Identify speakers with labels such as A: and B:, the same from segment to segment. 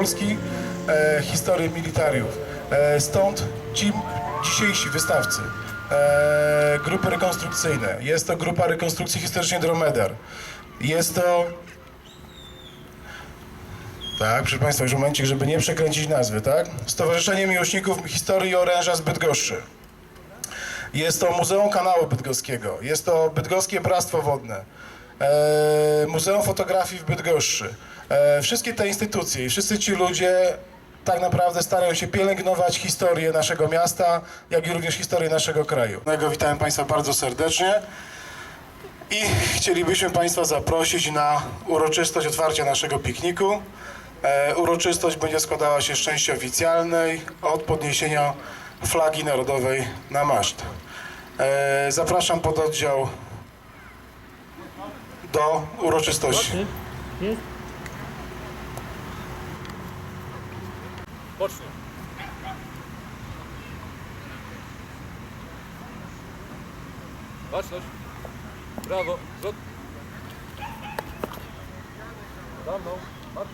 A: Polski e, historii militariów. E, stąd ci dzisiejsi wystawcy. E, grupy rekonstrukcyjne. Jest to grupa rekonstrukcji historycznej Dromedar. Jest to... Tak, proszę Państwa, już momencik, żeby nie przekręcić nazwy, tak? Stowarzyszenie Miłośników Historii Oręża z Bydgoszczy. Jest to Muzeum Kanału Bydgoskiego, jest to Bydgoskie Bractwo Wodne, e, Muzeum Fotografii w Bydgoszczy. E, wszystkie te instytucje i wszyscy ci ludzie tak naprawdę starają się pielęgnować historię naszego miasta, jak i również historię naszego kraju. Witam Państwa bardzo serdecznie i chcielibyśmy Państwa zaprosić na uroczystość otwarcia naszego pikniku. E, uroczystość będzie składała się z części oficjalnej od podniesienia flagi narodowej na maszt. E, zapraszam pod oddział do uroczystości.
B: Pocznie. Baczność. Brawo. Rzut. Za mną. Marsz.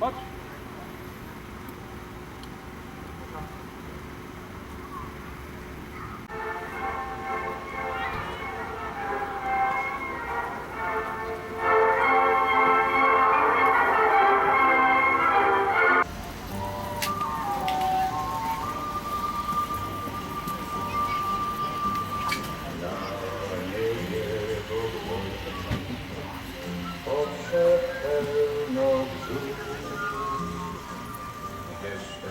B: Marsz.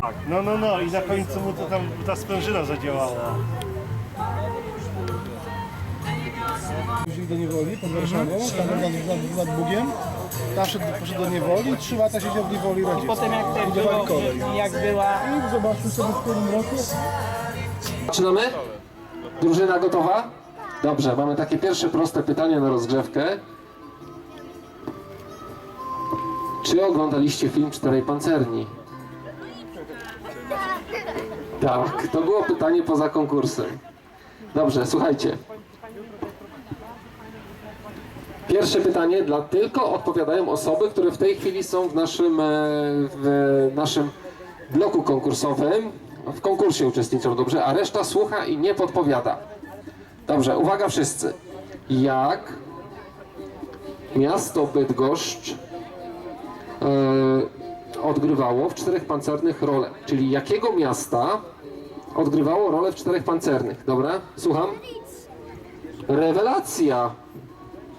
C: Tak, no, no, no i na końcu mu to tam ta sprężyna zadziałała.
D: Wziął do niewoli pod Warszawą, tam nad, nad, nad Bugiem. Tam szedł, poszedł do niewoli, trzy lata siedział w niewoli radzieckiej.
E: Potem jak
D: Budowali
E: było,
D: kolej.
E: jak była
D: I zobaczmy sobie w którym roku.
F: Zaczynamy? Drużyna gotowa? Dobrze, mamy takie pierwsze proste pytanie na rozgrzewkę. Czy oglądaliście film Czterej Pancerni? Tak, to było pytanie poza konkursem. Dobrze, słuchajcie. Pierwsze pytanie dla tylko odpowiadają osoby, które w tej chwili są w naszym, e, w naszym bloku konkursowym. W konkursie uczestniczą, dobrze, a reszta słucha i nie podpowiada. Dobrze, uwaga wszyscy. Jak miasto Bydgoszcz odgrywało w czterech pancernych rolę? Czyli jakiego miasta odgrywało rolę w czterech pancernych? Dobra, słucham. Rewelacja!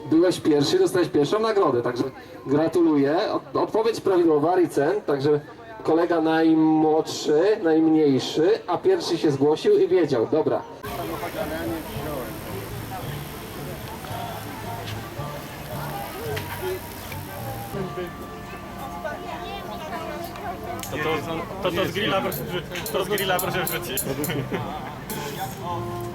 F: Byłeś pierwszy, dostałeś pierwszą nagrodę, także gratuluję. Od, odpowiedź prawidłowa, Ricen, także kolega najmłodszy, najmniejszy, a pierwszy się zgłosił i wiedział. Dobra.
C: To to, to, to z grilla proszę, to z grilla proszę wrzucić.